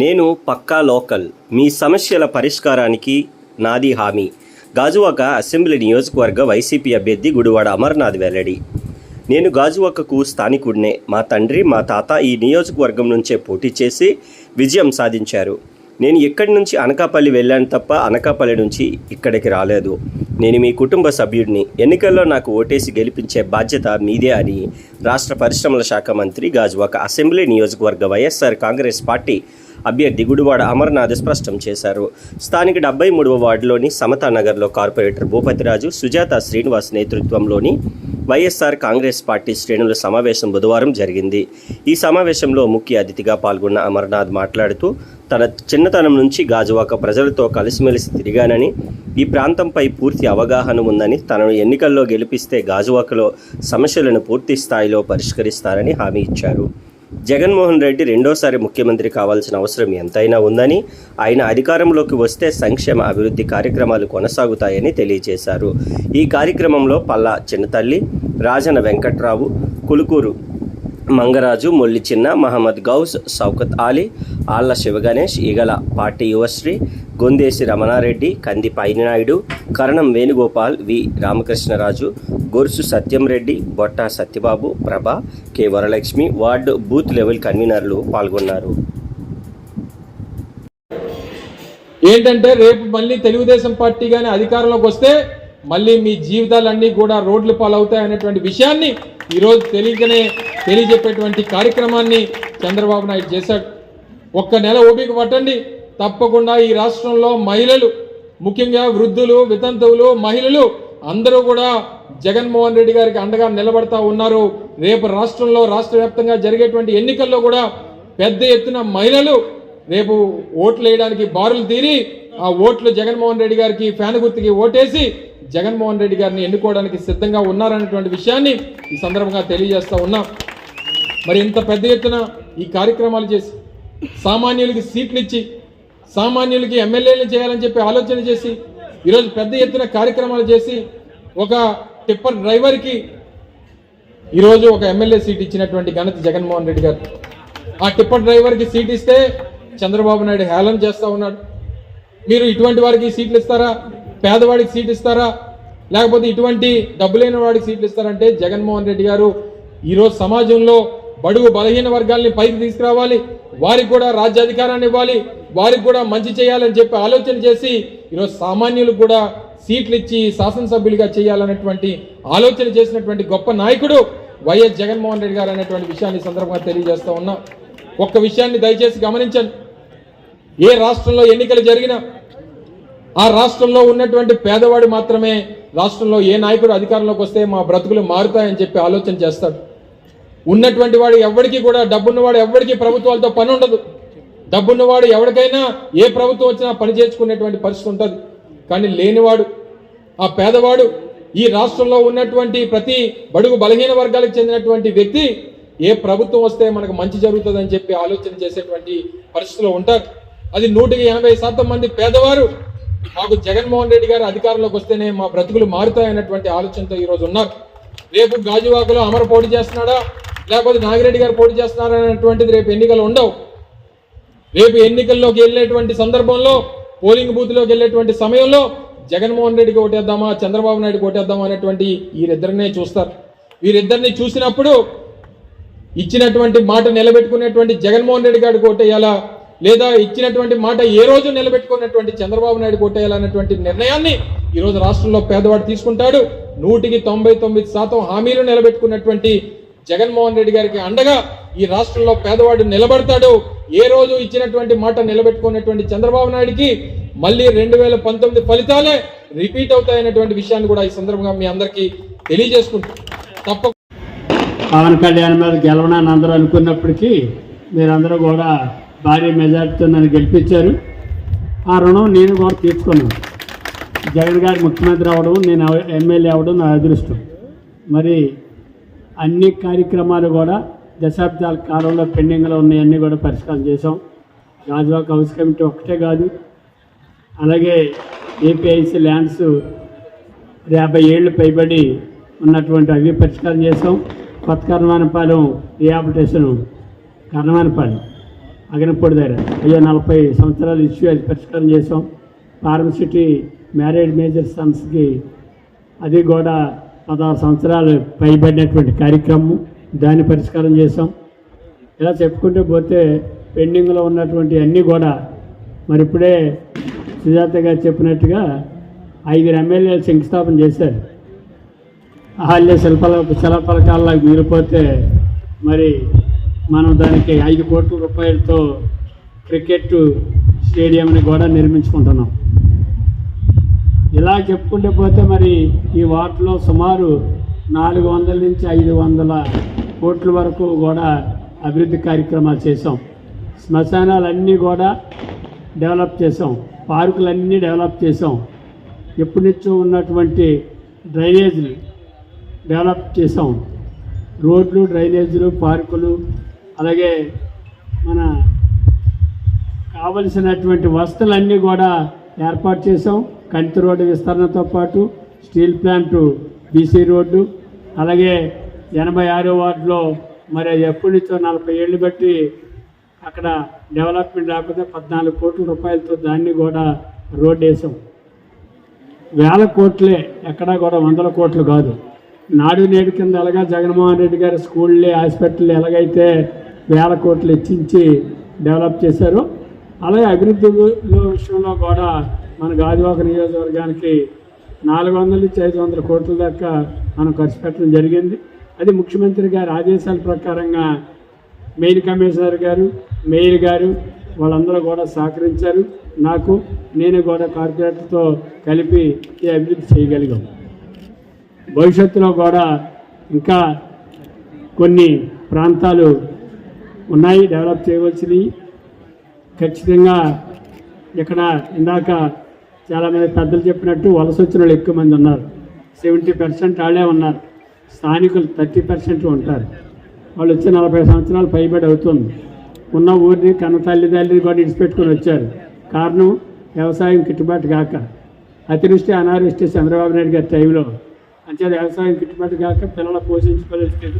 నేను పక్కా లోకల్. మీ సమస్యల పరిష్కారానికి నాది హామీ. గాజువాక అసెంబ్లీ నియోజకవర్గ వైసీపీ అభ్యర్థి గుడివాడ అమర్నాథ్ వెల్లడి. నేను గాజువాకకు స్థానికుడినే. మా తండ్రి మా తాత ఈ నియోజకవర్గం నుంచే పోటీ చేసి విజయం సాధించారు. నేను ఇక్కడి నుంచి అనకాపల్లి వెళ్ళాను తప్ప అనకాపల్లి నుంచి ఇక్కడికి రాలేదు. నేను మీ కుటుంబ సభ్యుడిని. ఎన్నికల్లో నాకు ఓటేసి గెలిపించే బాధ్యత మీదే అని రాష్ట్ర పరిశ్రమల శాఖ మంత్రి గాజువాక అసెంబ్లీ నియోజకవర్గ వైఎస్ఆర్ కాంగ్రెస్ పార్టీ అభ్యర్థి గుడివాడ అమర్నాథ్ స్పష్టం చేశారు. స్థానిక డెబ్బై మూడవ వార్డులోని సమతా నగర్లో కార్పొరేటర్ భూపతిరాజు సుజాత శ్రీనివాస్ నేతృత్వంలోని వైఎస్ఆర్ కాంగ్రెస్ పార్టీ శ్రేణుల సమావేశం బుధవారం జరిగింది. ఈ సమావేశంలో ముఖ్య అతిథిగా పాల్గొన్న అమర్నాథ్ మాట్లాడుతూ తన చిన్నతనం నుంచి గాజువాక ప్రజలతో కలిసిమెలిసి తిరిగానని ఈ ప్రాంతంపై పూర్తి అవగాహన ఉందని తనను ఎన్నికల్లో గెలిపిస్తే గాజువాకలో సమస్యలను పూర్తి స్థాయిలో పరిష్కరిస్తారని హామీ ఇచ్చారు. జగన్మోహన్ రెడ్డి రెండోసారి ముఖ్యమంత్రి కావాల్సిన అవసరం ఎంతైనా ఉందని ఆయన అధికారంలోకి వస్తే సంక్షేమ అభివృద్ధి కార్యక్రమాలు కొనసాగుతాయని తెలియజేశారు. ఈ కార్యక్రమంలో పల్లా చిన్నతల్లి రాజన వెంకట్రావు కులుకూరు మంగరాజు మొల్లి చిన్న మహమ్మద్ గౌస్ సౌకత్ ఆలీ ఆళ్ళ శివగణేష్ ఈగల party Yuvasri Gondesi Ramanareddy Kandi Painaidu Karanam Venugopal V. Ramakrishnaraju Gorusu Satyam Reddy Botta Satyababu Prabha K. Varalakshmi ward booth level కన్వీనర్లు పాల్గొన్నారు. ఏంటంటే రేపు మళ్ళీ తెలుగుదేశం పార్టీ కానీ అధికారంలోకి వస్తే మళ్ళీ మీ జీవితాలన్నీ కూడా రోడ్లు పాలవుతాయి అనేటువంటి విషయాన్ని ఈరోజు తెలియకనే తెలియజెప్పేటువంటి కార్యక్రమాన్ని చంద్రబాబు నాయుడు చేశాడు. ఒక్క నెల ఓపిక పట్టండి. తప్పకుండా ఈ రాష్ట్రంలో మహిళలు ముఖ్యంగా వృద్ధులు వితంతువులు మహిళలు అందరూ కూడా జగన్మోహన్ రెడ్డి గారికి అండగా నిలబడతా ఉన్నారు. రేపు రాష్ట్రంలో రాష్ట్ర వ్యాప్తంగా జరిగేటువంటి ఎన్నికల్లో కూడా పెద్ద ఎత్తున మహిళలు రేపు ఓట్లు వేయడానికి బారులు తీరి ఆ ఓట్లు జగన్మోహన్ రెడ్డి గారికి ఫ్యాన్ గుర్తుకి ఓటేసి జగన్మోహన్ రెడ్డి గారిని ఎన్నుకోవడానికి సిద్ధంగా ఉన్నారనేటువంటి విషయాన్ని ఈ సందర్భంగా తెలియజేస్తా ఉన్నాం. మరి ఇంత పెద్ద ఎత్తున ఈ కార్యక్రమాలు చేసి సామాన్యులకి సీట్లు ఇచ్చి సామాన్యులకి ఎమ్మెల్యేలు చేయాలని చెప్పి ఆలోచన చేసి ఈరోజు పెద్ద ఎత్తున కార్యక్రమాలు చేసి ఒక టిప్పర్ డ్రైవర్కి ఈరోజు ఒక ఎమ్మెల్యే సీట్ ఇచ్చినటువంటి ఘనత జగన్మోహన్ రెడ్డి గారు. ఆ టిప్పర్ డ్రైవర్కి సీట్ ఇస్తే చంద్రబాబు నాయుడు హేళన చేస్తూ ఉన్నాడు. మీరు ఇటువంటి వారికి సీట్లు ఇస్తారా? పేదవాడికి సీట్ ఇస్తారా? లేకపోతే ఇటువంటి డబ్బు లేని వాడికి సీట్లు ఇస్తారంటే జగన్మోహన్ రెడ్డి గారు ఈరోజు సమాజంలో బడుగు బలహీన వర్గాల్ని పైకి తీసుకురావాలి. వారికి కూడా రాజ్యాధికారాన్ని ఇవ్వాలి. వారికి కూడా మంచి చేయాలని చెప్పి ఆలోచన చేసి ఈరోజు సామాన్యులకు కూడా సీట్లు ఇచ్చి శాసనసభ్యులుగా చేయాలన్నటువంటి ఆలోచన చేసినటువంటి గొప్ప నాయకుడు వైఎస్ జగన్మోహన్ రెడ్డి గారు అనేటువంటి విషయాన్ని సందర్భంగా తెలియజేస్తూ ఉన్నా. ఒక్క విషయాన్ని దయచేసి గమనించండి. ఏ రాష్ట్రంలో ఎన్నికలు జరిగినా ఆ రాష్ట్రంలో ఉన్నటువంటి పేదవాడు మాత్రమే రాష్ట్రంలో ఏ నాయకుడు అధికారంలోకి వస్తే మా బ్రతుకులు మారుతాయని చెప్పి ఆలోచన చేస్తాడు. ఉన్నటువంటి వాడు ఎవరికి కూడా డబ్బున్నవాడు ఎవరికి ప్రభుత్వాలతో పని ఉండదు. డబ్బున్నవాడు ఎవరికైనా ఏ ప్రభుత్వం వచ్చినా పని చేర్చుకునేటువంటి పరిస్థితి ఉంటుంది. కానీ లేనివాడు ఆ పేదవాడు ఈ రాష్ట్రంలో ఉన్నటువంటి ప్రతి బడుగు బలహీన వర్గాలకు చెందినటువంటి వ్యక్తి ఏ ప్రభుత్వం వస్తే మనకు మంచి జరుగుతుందని చెప్పి ఆలోచన చేసేటువంటి పరిస్థితిలో ఉంటారు. అది నూటికి ఎనభై శాతం మంది పేదవారు. మాకు జగన్మోహన్ రెడ్డి గారు అధికారంలోకి వస్తేనే మా బ్రతుకులు మారుతాయన్నటువంటి ఆలోచనతో ఈరోజు ఉన్నారు. రేపు గాజువాకలో అమర పోటీ చేస్తున్నాడా? లేకపోతే నాగిరెడ్డి గారు పోటీ చేస్తున్నారా? అనేటువంటిది రేపు ఎన్నికలు ఉండవు. రేపు ఎన్నికల్లోకి వెళ్ళేటువంటి సందర్భంలో పోలింగ్ బూత్లోకి వెళ్ళేటువంటి సమయంలో జగన్మోహన్ రెడ్డికి ఓటేద్దామా చంద్రబాబు నాయుడుకి ఓటేద్దామా అనేటువంటి వీరిద్దరినే చూస్తారు. వీరిద్దరిని చూసినప్పుడు ఇచ్చినటువంటి మాట నిలబెట్టుకునేటువంటి జగన్మోహన్ రెడ్డి గారికి ఓటేయాలా? లేదా ఇచ్చినటువంటి మాట ఏ రోజు నిలబెట్టుకున్నటువంటి చంద్రబాబు నాయుడు కొట్టేయాలన్నటువంటి నిర్ణయాన్ని ఈరోజు రాష్ట్రంలో పేదవాడు తీసుకుంటాడు. నూటికి తొంభై తొమ్మిది శాతం హామీలు నిలబెట్టుకున్నటువంటి జగన్మోహన్ రెడ్డి గారికి అండగా ఈ రాష్ట్రంలో పేదవాడు నిలబడతాడు. ఏ రోజు ఇచ్చినటువంటి మాట నిలబెట్టుకున్నటువంటి చంద్రబాబు నాయుడికి మళ్ళీ రెండు వేల పంతొమ్మిది ఫలితాలే రిపీట్ అవుతాయనేటువంటి విషయాన్ని కూడా ఈ సందర్భంగా మీ అందరికీ తెలియజేసుకుంటాం తప్ప పవన్ కళ్యాణ్ మీద గెలవనని అందరూ అనుకున్నప్పటికీ మీరందరూ కూడా భారీ మెజార్టీతో నన్ను గెలిపించారు. ఆ రుణం నేను కూడా తీసుకున్నాను. జగన్ గారు ముఖ్యమంత్రి అవ్వడం నేను ఎమ్మెల్యే అవ్వడం నా అదృష్టం. మరి అన్ని కార్యక్రమాలు కూడా దశాబ్దాల కాలంలో పెండింగ్లో ఉన్నాయన్నీ కూడా పరిష్కారం చేసాం గాజువాక హౌస్ కమిటీ ఒక్కటే కాదు అలాగే ఏపీఐసి ల్యాండ్స్ యాభై ఏళ్ళు పైబడి ఉన్నటువంటి అవి పరిష్కారం చేసాం కొత్త కర్ణవానపాలెం రియాబిటేషన్ కర్ణవానపాలెం అగనపూడి దగ్గర. అయ్యో నలభై సంవత్సరాలు ఇష్యూ అది పరిష్కారం చేసాం ఫార్మసిటీ మ్యారేడ్ మేజర్ సన్స్కి అది కూడా పదహారు సంవత్సరాలు పైబడినటువంటి కార్యక్రమం. దాన్ని పరిష్కారం చేసాం ఇలా చెప్పుకుంటూ పోతే పెండింగ్లో ఉన్నటువంటి అన్నీ కూడా మరి ఇప్పుడే సుజాత గారు చెప్పినట్టుగా ఐదుగురు ఎమ్మెల్యేలు శంకుస్థాపన చేశారు. అహల్య శిల్పాల శిలపలకాల్లో మిగిలిపోతే మరి మనం దానికి ఐదు కోట్ల రూపాయలతో క్రికెట్ స్టేడియంని కూడా నిర్మించుకుంటున్నాం. ఇలా చెప్పుకుంటే పోతే మరి ఈ వార్డులో సుమారు నాలుగు వందల నుంచి ఐదు వందల కోట్ల వరకు కూడా అభివృద్ధి కార్యక్రమాలు చేసాం శ్మశానాలన్నీ కూడా డెవలప్ చేసాం పార్కులన్నీ డెవలప్ చేసాం ఎప్పటి నుంచో ఉన్నటువంటి డ్రైనేజీలు డెవలప్ చేసాం రోడ్లు డ్రైనేజీలు పార్కులు అలాగే మన కావలసినటువంటి వసతులన్నీ కూడా ఏర్పాటు చేసాం కంటి రోడ్డు విస్తరణతో పాటు స్టీల్ ప్లాంటు బీసీ రోడ్డు అలాగే ఎనభై ఆరో వార్డులో మరి ఎప్పటినుంచో ఎప్పటి నుంచో నలభై ఏళ్ళు బట్టి అక్కడ డెవలప్మెంట్ రాకపోతే పద్నాలుగు కోట్ల రూపాయలతో దాన్ని కూడా రోడ్డు వేసాం. వేల కోట్లే ఎక్కడా కూడా వందల కోట్లు కాదు. నాడు నేడు కింద ఎలాగా జగన్మోహన్ రెడ్డి గారి స్కూళ్ళే హాస్పిటల్ ఎలాగైతే వేల కోట్లు ఇచ్చించి డెవలప్ చేశారో అలాగే అభివృద్ధి విషయంలో కూడా మన గాజువాక నియోజకవర్గానికి నాలుగు వందల నుంచి ఐదు వందల కోట్ల దాకా మనం ఖర్చు పెట్టడం జరిగింది. అది ముఖ్యమంత్రి గారి ఆదేశాల ప్రకారంగా మెయిన్ కమిషనర్ గారు మేయర్ గారు వాళ్ళందరూ కూడా సహకరించారు. నాకు నేను కూడా కార్పొరేటర్తో కలిపి ఈ అభివృద్ధి చేయగలిగాం. భవిష్యత్తులో కూడా ఇంకా కొన్ని ప్రాంతాలు ఉన్నాయి డెవలప్ చేయవలసినవి. ఖచ్చితంగా ఇక్కడ ఇందాక చాలామంది పెద్దలు చెప్పినట్టు వలస వచ్చిన వాళ్ళు ఎక్కువ మంది ఉన్నారు. సెవెంటీ పర్సెంట్ వాళ్ళే ఉన్నారు. స్థానికులు థర్టీ పర్సెంట్ ఉంటారు. వాళ్ళు వచ్చి నలభై సంవత్సరాలు పైబడి అవుతుంది. ఉన్న ఊరిని కన్న తల్లిదండ్రులు కూడా ఇడిచిపెట్టుకుని వచ్చారు. కారణం వ్యవసాయం గిట్టుబాటు కాక. అతివృష్టి అనావృష్టి చంద్రబాబు నాయుడు గారి టైంలో. అంతే వ్యవసాయం గిట్టుబాటు కాక పిల్లలు పోషించుకోలేని స్థితిలో